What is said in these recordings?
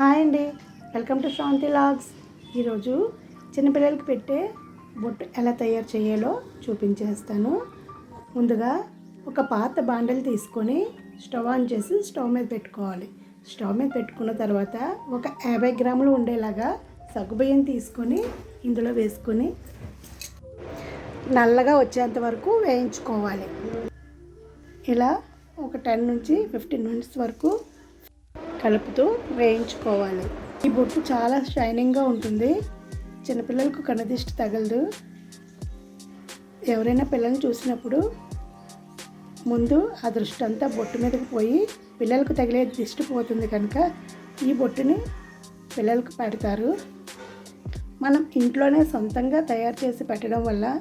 Hi అండి. Welcome to Shanti vlogs. ఈరోజు చిన్నపిల్లలకి పెట్టే బొట్టు ఎలా తయారు చేయాలో చూపించేస్తాను. ముందుగా ఒక పాత బాండలు తీసుకొని స్టవ్ ఆన్ చేసి స్టవ్ మీద పెట్టుకోవాలి. స్టవ్ మీద పెట్టుకున్న తర్వాత ఒక యాభై గ్రాములు ఉండేలాగా సగ్గుబియ్యం తీసుకొని ఇందులో వేసుకొని నల్లగా వచ్చేంత వరకు వేయించుకోవాలి. ఇలా ఒక టెన్ నుంచి ఫిఫ్టీన్ మినిట్స్ వరకు కలుపుతూ వేయించుకోవాలి. ఈ బొట్టు చాలా షైనింగ్గా ఉంటుంది. చిన్నపిల్లలకు కన్నదిష్టి తగలదు. ఎవరైనా పిల్లల్ని చూసినప్పుడు ముందు ఆ దృష్టి అంతా బొట్టు మీదకి పోయి పిల్లలకు తగిలే దిష్టి పోతుంది కనుక ఈ బొట్టుని పిల్లలకు పెడతారు. మనం ఇంట్లోనే సొంతంగా తయారు చేసి పెట్టడం వల్ల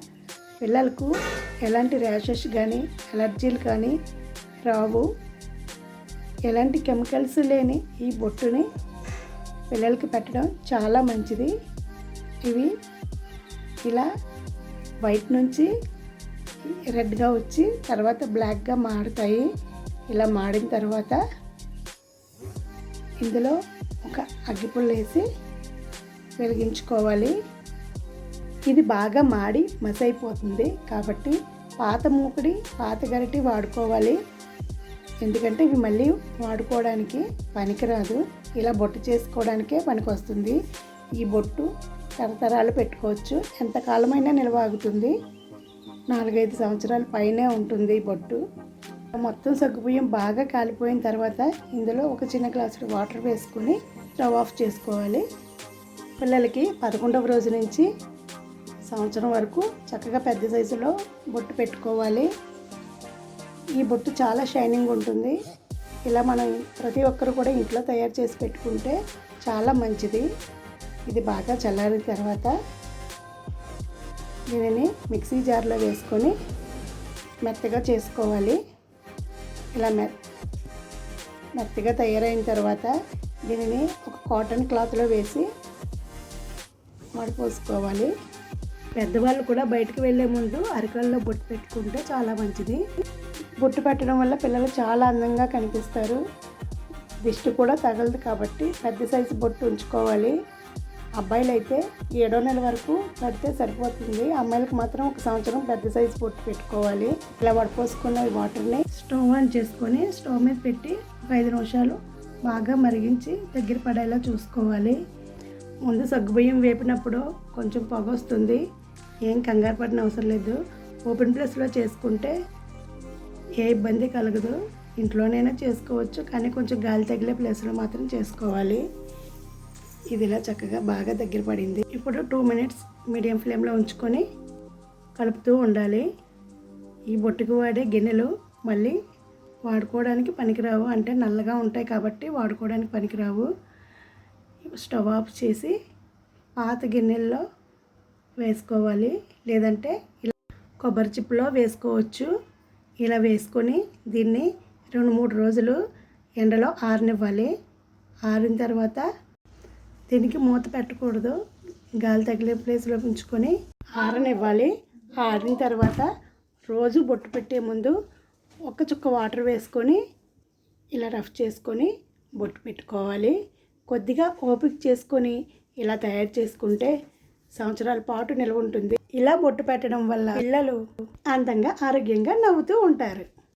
పిల్లలకు ఎలాంటి ర్యాషెస్ కానీ ఎలర్జీలు కానీ రావు. ఎలాంటి కెమికల్స్ లేని ఈ బొట్టుని పిల్లలకి పెట్టడం చాలా మంచిది. ఇవి ఇలా వైట్ నుంచి రెడ్గా వచ్చి తర్వాత బ్లాక్గా మారుతాయి. ఇలా మాడిన తర్వాత ఇందులో ఒక అగ్గిపుల్ల వేసి వెలిగించుకోవాలి. ఇది బాగా మాడి మసైపోతుంది కాబట్టి పాత మూకుడి పాత గరిటి వాడుకోవాలి. ఎందుకంటే ఇవి మళ్ళీ వాడుకోవడానికి పనికిరాదు. ఇలా బొట్టు చేసుకోవడానికే పనికొస్తుంది. ఈ బొట్టు తరతరాలు పెట్టుకోవచ్చు. ఎంతకాలమైనా నిల్వ ఆగుతుంది. నాలుగైదు సంవత్సరాల పైనే ఉంటుంది ఈ బొట్టు. మొత్తం సగ్గుబియ్యం బాగా కాలిపోయిన తర్వాత ఇందులో ఒక చిన్న గ్లాసుడు వాటర్ వేసుకుని స్టవ్ ఆఫ్ చేసుకోవాలి. పిల్లలకి పదకొండవ రోజు నుంచి సంవత్సరం వరకు చక్కగా పెద్ద సైజులో బొట్టు పెట్టుకోవాలి. ఈ బొట్టు చాలా షైనింగ్ ఉంటుంది. ఇలా మనం ప్రతి ఒక్కరు కూడా ఇంట్లో తయారు చేసి పెట్టుకుంటే చాలా మంచిది. ఇది బాగా చల్లారిన తర్వాత దీనిని మిక్సీ జార్లో వేసుకొని మెత్తగా చేసుకోవాలి. ఇలా మె మెత్తగా తయారైన తర్వాత దీనిని ఒక కాటన్ క్లాత్లో వేసి మడిపోసుకోవాలి. పెద్దవాళ్ళు కూడా బయటకు వెళ్ళే ముందు అరికల్లో బొట్టు పెట్టుకుంటే చాలా మంచిది. బొట్టు పెట్టడం వల్ల పిల్లలు చాలా అందంగా కనిపిస్తారు. దిష్టి కూడా తగలదు కాబట్టి పెద్ద సైజు బొట్టు ఉంచుకోవాలి. అబ్బాయిలు అయితే ఏడో నెల వరకు పెడితే సరిపోతుంది. అమ్మాయిలకు మాత్రం ఒక సంవత్సరం పెద్ద సైజు బొట్టు పెట్టుకోవాలి. ఇలా వడపోసుకున్న ఈ వాటర్ని స్టవ్ ఆన్ చేసుకొని స్టవ్ మీద పెట్టి ఒక ఐదు నిమిషాలు బాగా మరిగించి దగ్గర పడేలా చూసుకోవాలి. ముందు సగ్గుబియ్యం వేపినప్పుడు కొంచెం పొగ వస్తుంది. ఏం కంగారు పడిన అవసరం లేదు. ఓపెన్ ప్లేస్లో చేసుకుంటే ఏ ఇబ్బంది కలగదు. ఇంట్లోనైనా చేసుకోవచ్చు కానీ కొంచెం గాలి తగిలే ప్లేస్లో మాత్రం చేసుకోవాలి. ఇది ఇలా చక్కగా బాగా దగ్గర పడింది. ఇప్పుడు టూ మినిట్స్ మీడియం ఫ్లేమ్లో ఉంచుకొని కలుపుతూ ఉండాలి. ఈ బొట్టుకు వాడే గిన్నెలు మళ్ళీ వాడుకోవడానికి పనికిరావు. అంటే నల్లగా ఉంటాయి కాబట్టి వాడుకోవడానికి పనికిరావు. స్టవ్ ఆఫ్ చేసి పాత గిన్నెల్లో వేసుకోవాలి. లేదంటే ఇలా కొబ్బరి చిప్పులో వేసుకోవచ్చు. ఇలా వేసుకొని దీన్ని రెండు మూడు రోజులు ఎండలో ఆరనివ్వాలి. ఆరిన తర్వాత దీనికి మూత పెట్టకూడదు. గాలి తగిలే ప్లేస్లో ఉంచుకొని ఆరనివ్వాలి. ఆరిన తర్వాత రోజు బొట్టు పెట్టే ముందు ఒక చుక్క వాటర్ వేసుకొని ఇలా రఫ్ చేసుకొని బొట్టు పెట్టుకోవాలి. కొద్దిగా ఓపిక చేసుకొని ఇలా తయారు చేసుకుంటే సంవత్సరాల పాటు నిల్వ ఉంటుంది. ఇలా బొట్టు పెట్టడం వల్ల పిల్లలు అందంగా ఆరోగ్యంగా నవ్వుతూ ఉంటారు.